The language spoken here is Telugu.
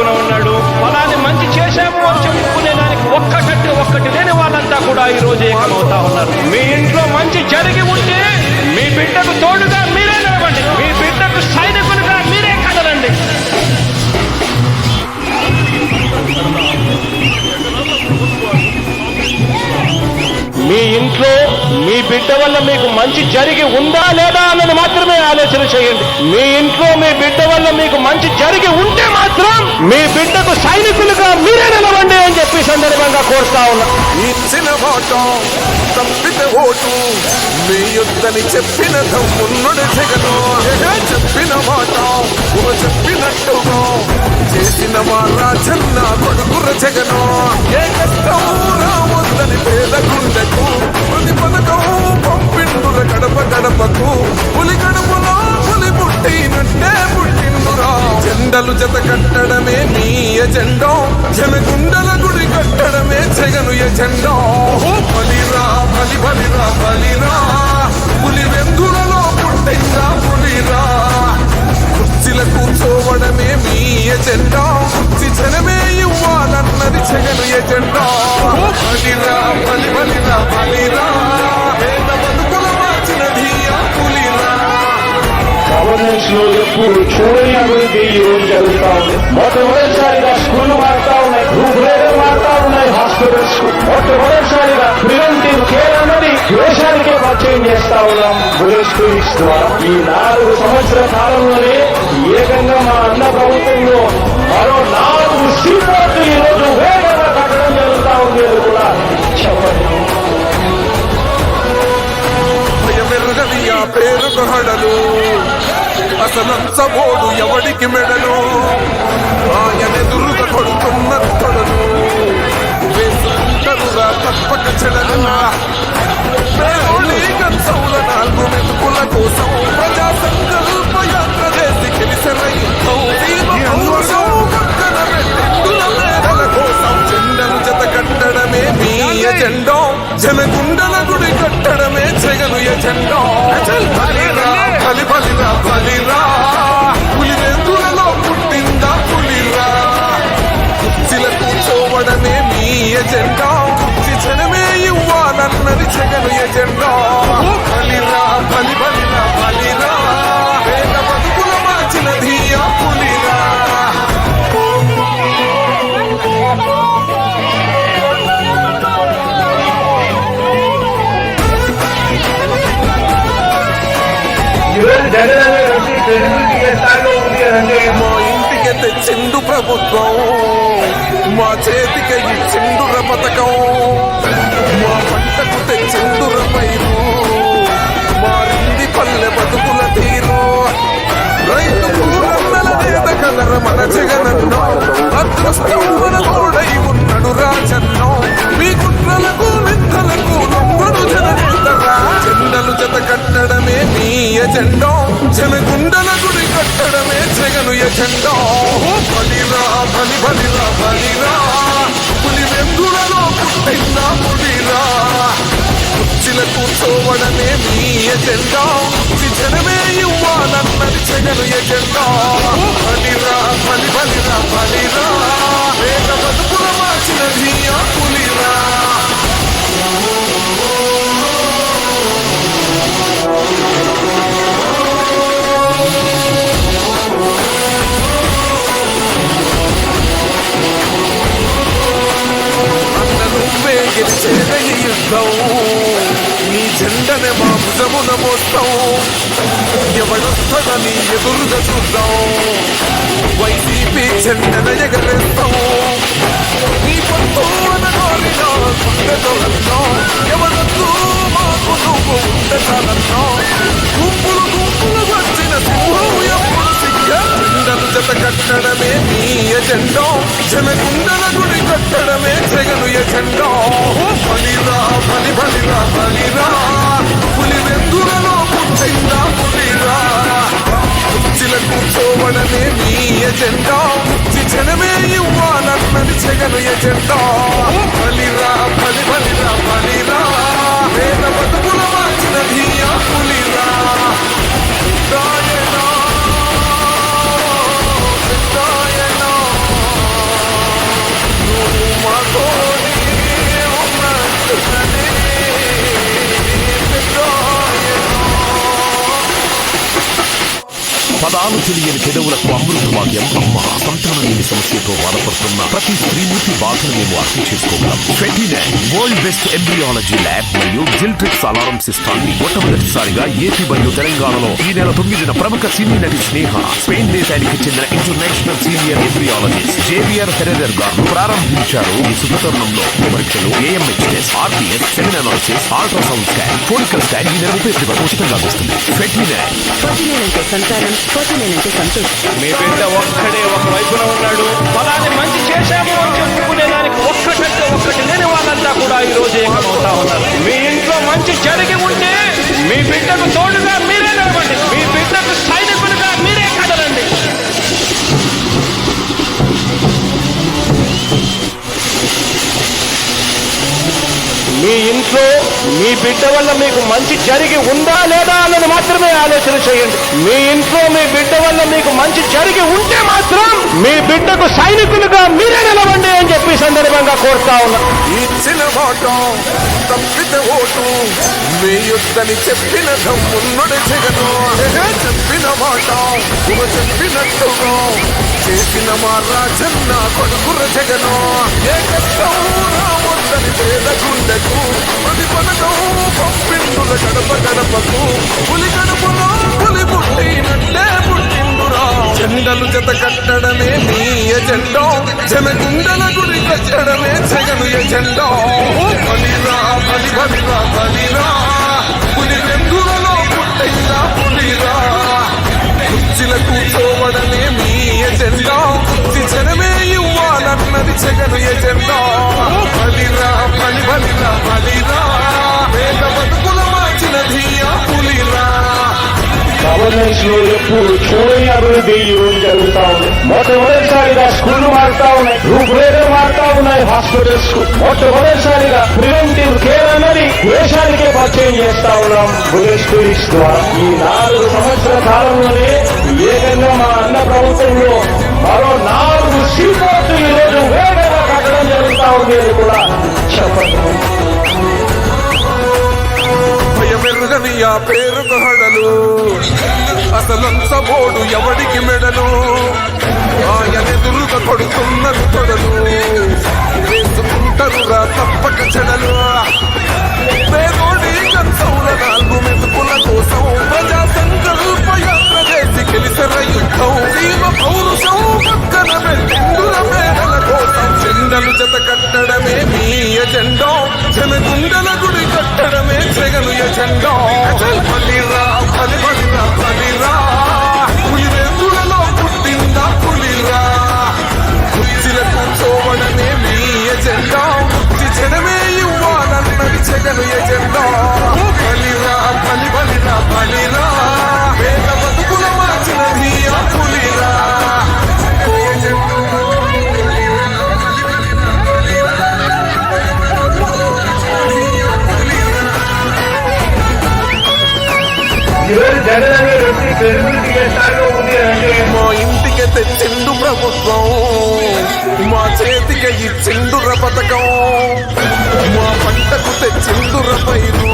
అడుగున ఉన్నాడు. ఫలాన్ని మంచి చేశాము అని చెప్పుకునే దానికి ఒక్కటంటే ఒక్కటి లేని వాళ్ళంతా కూడా ఈ రోజు ఏకమవుతా ఉన్నారు. మీ ఇంట్లో మంచి జరిగి ఉంటే మీ బిడ్డకు తోడుగా మీరే నిలవండి. మీ బిడ్డకు సైన్ బిడ్డ వల్ల మీకు మంచి జరిగి ఉందా లేదా అన్నది మాత్రమే ఆలోచన చేయండి. మీ ఇంట్లో మీ బిడ్డ వల్ల మీకు మంచి జరిగి ఉంటే మాత్రం మీ బిడ్డకు సైనికులుగా మీరే నిలవండి అని చెప్పి సందర్భంగా కోరుతా ఉన్నా. ఇచ్చిన మాట తప్పితే ఓటు. మీ యుద్ధని చెప్పిన తమ్మున్నుడు జగను చెప్పిన మాట ఉమ చెప్పినట్టుగా చేసిన మా రాజన్న కొడుకుర జగను. ఏ కష్టం రావద్దని జగను బలిరా బలి బలిరా బలిరా. పులి వెందులలో పుట్టిందా పులిరా? కుర్చీల కూర్చోవడమే మీ ఎజెండా. కుర్చి జనమే ఇవ్వాలన్నది జగను ఎజెండా. బలిరా బలి బలిరా బలిరా. పేద బతుకుల గవర్నెన్స్లో ఎప్పుడు చూడని అభివృద్ధి ఈ రోజు జరుగుతా ఉంది మొట్టమొదటిసారిగా స్కూల్ మారుతా ఉన్నాయి. గ్రూప్ మారుతా ఉన్నాయి హాస్పిటల్స్ మొట్టమొదటిసారిగా ప్రివెంటివ్ కేర్ అన్నది దేశానికే పరిచయం చేస్తా ఉన్నాం. బుల్లెట్ క్లినిక్స్ ద్వారా. ఈ నాలుగు సంవత్సరాల కాలంలోనే ఏకంగా మా అన్న ప్రభుత్వంలో మరో నాలుగు సీపోర్ట్లు ఈ రోజు వేగంగా కట్టడం జరుగుతా ఉంది అని కూడా చెప్పండి. భయమెరగని ఆ పేరుకు హడలు ఎవడికి మెడలు? ఎజెండా కుర్చీ జనమే ఇవ్వాలన్నది జగను ఎజెండా బలిరా బలి బలిరా బలిరా. పేద బతుకుల మార్చినది ఆ పులిరా. ఇంటికి తెచ్చిండు ప్రభుత్వం. మా చేతికి ఇచ్చిండుర పథకం మా పంటకు తెచ్చిండుర పైరు. మారింది పల్లె బతుకుల తీరు. రైతు కూరన్నల నేత కలర మన జగనన్నో. అదృష్టం మన తోడై ఉన్నడు రాజన్నో. మీ కుట్రలకు నిందలకు నమ్మడు జననేతరా జెండలు జత కట్టడమే మీ ఎజెండో. జనగుండల గుడి కట్టడమే జగను ఎజెండో బలిరా బలి బలిరా బలిరా. పులి వెందులలో పుట్టిందా పులిరా కుర్చీల కూర్చోవడమే మీ ఎజెండా కుర్చీ జనమే ఇవ్వాలన్నది జగను ఎజెండా బలిరా బలి బలిరా బలిరా. పేద బతుకుల మార్చినది పులిరా. జెండనే భుజమున మోస్తాం ఎవడొస్తదని ఎదురుగా చూద్దాం వైసీపీ చెందన ఎగరేస్తాం నీ పొత్తు అనగోరిన గుండెతో ఎవరొద్దు మాకు నువ్వు ఉండటాలన్నాం గుంపులు గుంపులు వచ్చిన సింహం ఎప్పుడు సిగ్గ జెండలు జత కట్టడమే నీ ఎజెండో జనగుండల గుడి వెందులలో పులిరా? కుర్చీల చోవడమే మీ ఎజెండా. కుర్చీ జనమే ఇవ్వాలన్నది జగను ఎజెండా. బలిరా బలి బలిరా బలిరా. పదాలు తెలియని పెదవులకు అమృత భాగ్యం అమ్మ సంతానం లేని సమస్యతో బాధపడుతున్న ప్రతి స్త్రీమూర్తి బాధను మేము అర్థం చేసుకోగలం ఫెటినైన్ వరల్డ్ బెస్ట్ ఎంబ్రియాలజీ ల్యాబ్ మరియు జిల్ట్రిక్స్ అలారం సిస్టమ్ మొట్టమొదటిసారిగా ఏపీ మరియు తెలంగాణలో ఈ నెల తొమ్మిదిన ప్రముఖ సినీ నటి స్నేహ స్పెయిన్ దేశానికి చెందిన ఇంటర్నేషనల్ సీనియర్ ఎంబ్రియాలజిస్ట్ జేవియర్ హెరెదర్ గారు ప్రారంభించారు ఈ శుభతరుణంలో పరీక్షలు AMHS RPS semen analysis ultrasound scan follicular scan ఈ నెల ముప్పై ఒకటి వరకు ఉచితంగా వస్తుంది ఫెటినైన్ సంతానం సంతానం కోటినేనంటే సంతోషం. మీ బిడ్డ ఒక్కడే ఒక వైపున ఉన్నాడు. ఫలాన్ని మంచి చేశాము అని చెప్పుకునే దానికి ఒక్కటంటే ఒక్కటి లేని వాళ్ళంతా కూడా ఈ రోజు ఏకమవుతా ఉన్నారు. మీ ఇంట్లో మంచి జరిగి ఉంటే మీ బిడ్డకు తోడుగా మీరే నిలబండి మీ బిడ్డకు సైనికులుగా మీ ఇంట్లో మీ బిడ్డ వల్ల మీకు మంచి జరిగి ఉందా లేదా అన్నది మాత్రమే ఆలోచన చేయండి. మీ ఇంట్లో మీ బిడ్డ వల్ల మీకు మంచి జరిగి ఉంటే మాత్రం మీ బిడ్డకు సైనికులుగా మీరే నిలవండి అని చెప్పి సందర్భంగా కోరుతా ఉన్నా. ఇచ్చిన మాట తప్పితే ఓటు మీ యుద్ధని చెప్పిన దమ్మున్నడు జగను. చెప్పిన మాట చెప్పినట్టుగా. చేసిన మా రాజన్న కొడుకుర జగను. ఏ కష్టం రావద్దని గడప గడపకు పులి గడపలో పులి పుట్టినట్టే పుట్టిండురా. జెండలు జత కట్టడమే మీ జన గుండెల గుడి కట్టడమే జగను ఎజెండో. బలిరా బలి బలిరా బలిరా. పులి వెందులలో పుట్టైరా పులిరా. కుర్చీల కూర్చోవడమే మీ ఎజెండా. కుర్చీ జనమే ఇవ్వాలన్నది జగను ఎజెండా. బలిరా బలి బలిరా బలిరా. గవర్నెన్స్లో ఎప్పుడు చూడని అభివృద్ధి ఈ రోజు జరుగుతా ఉంది మొట్టమొదటిసారిగా స్కూళ్ళు మారుతా ఉన్నాయి రూపురేఖలు మారుతా ఉన్నాయి హాస్పిటల్స్కు మొట్టమొదటిసారిగా ప్రివెంటివ్ కేర్ అన్నది దేశానికే పరిచయం చేస్తా ఉన్నాం బుల్లెట్ స్టోరీస్ ద్వారా ఈ నాలుగు సంవత్సరాల కాలంలోనే ఏకంగా మా అన్న ప్రభుత్వంలో మరో నాలుగు సీపోర్టు ఈ రోజు వేగంగా కట్టడం జరుగుతా ఉంది అని కూడా చెప్పండి భయమెరుగని ఆ పేరుకు హడలు. అసలంచబోడు ఎవడికి మెడలు? ఆయనెదురుగా కొడుతున్నది తొడలు. వేసుకుంటారురా తప్పక చెడలు. పేదోడి కంచౌల నాలుగు మెతుకుల కోసం ప్రజా సంకల్ప యాత్ర చేసి గెలిసిన యుద్ధం. జీవ పౌరుషం పక్కన పెట్టిందుల ఎజెండా కుర్చీ జనమే ఇవ్వాలన్నది జగను ఎజెండా బలిరా బలి బలిరా బలిరా వేద బతుకుల మార్చినది ఆ పులిరా ఇంటికి తెచ్చిండు ప్రభుత్వం. మా చేతికి ఇచ్చిండుర పథకం మా పంటకు తెచ్చిండుర పైరు.